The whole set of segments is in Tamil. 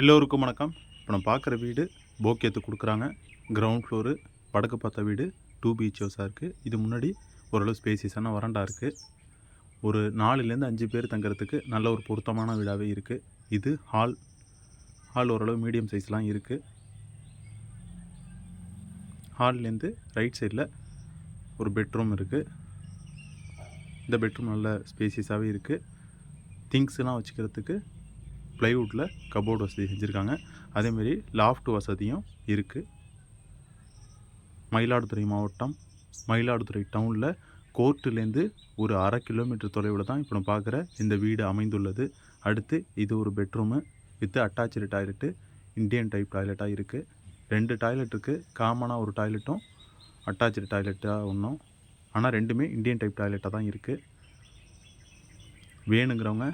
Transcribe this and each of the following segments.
எல்லோருக்கும் வணக்கம். இப்போ நம்ம பார்க்குற வீடு போக்கியத்து கொடுக்குறாங்க. கிரவுண்ட் ஃப்ளோரு வடக்கு பார்த்த வீடு டூ பிஹெச்ஓஸாக ஹவுஸாக இருக்குது இது முன்னாடி ஓரளவு ஸ்பேசியஸான வராண்டா இருக்குது ஒரு நாலுலேருந்து அஞ்சு பேர் தங்குறதுக்கு நல்ல ஒரு பொருத்தமான வீடாகவே இருக்குது இது ஹால் ஹால் ஓரளவு மீடியம் சைஸ்லாம் இருக்குது ஹால்லேருந்து ரைட் சைடில் ஒரு பெட்ரூம் இருக்குது இந்த பெட்ரூம் நல்ல ஸ்பேசியஸாகவே இருக்குது திங்ஸ்லாம் வச்சுக்கிறதுக்கு ப்ளைவுட்டில் கபோர்டு வசதி செஞ்சுருக்காங்க. அதேமாரி லாஃப்ட் வசதியும் இருக்குது மயிலாடுதுறை மாவட்டம் மயிலாடுதுறை டவுனில் கோர்ட்டுலேருந்து ஒரு அரை கிலோமீட்டர் தொலைவில் தான் இப்போ நம்ம பார்க்குற இந்த வீடு அமைந்துள்ளது. அடுத்து இது ஒரு bedroom with attach toilet Indian type டாய்லெட்டாக இருக்குது ரெண்டு டாய்லெட் இருக்குது காமனாக ஒரு டாய்லெட்டும் அட்டாச்சு டாய்லெட்டாக ஒன்றும் ஆனால் ரெண்டுமே இந்தியன் டைப் டாய்லெட்டாக தான் இருக்குது வேணுங்கிறவங்க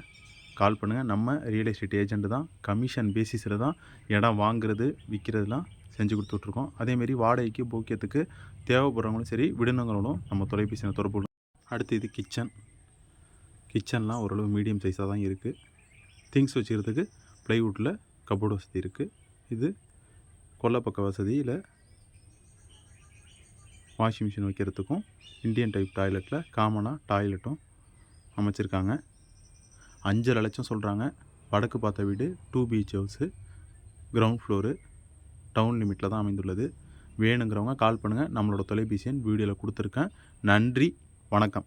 கால் பண்ணுங்கள் நம்ம ரியல் எஸ்டேட் ஏஜென்ட் தான் கமிஷன் பேசிஸில் தான் இடம் வாங்குறது விற்கிறதுலாம் செஞ்சு கொடுத்துட்ருக்கோம். அதேமாரி வாடகைக்கு போக்கியத்துக்கு தேவைப்படுறவங்களும் சரி விடுனங்களும் நம்ம தொலைபேசியில் தொடர்பு அடுத்து இது கிச்சன் கிச்சன்லாம் ஓரளவு மீடியம் சைஸாக தான் இருக்குது திங்ஸ் வச்சுக்கிறதுக்கு ப்ளைவுட்டில் கபோர்டு வசதி இருக்குது இது கொல்லப்பக்க வசதியில் வாஷிங் மிஷின் வைக்கிறதுக்கும் இந்தியன் டைப் டாய்லெட்டில் காமனாக டாய்லெட்டும் அமைச்சிருக்காங்க. அஞ்சரை லட்சம் சொல்கிறாங்க வடக்கு பார்த்த வீடு two beach house ground floor town லிமிட்டில் தான் அமைந்துள்ளது. வேணுங்கிறவங்க கால் பண்ணுங்கள் நம்மளோட தொலைபேசி எண் வீடியோவில் கொடுத்துருக்கேன். நன்றி. வணக்கம்.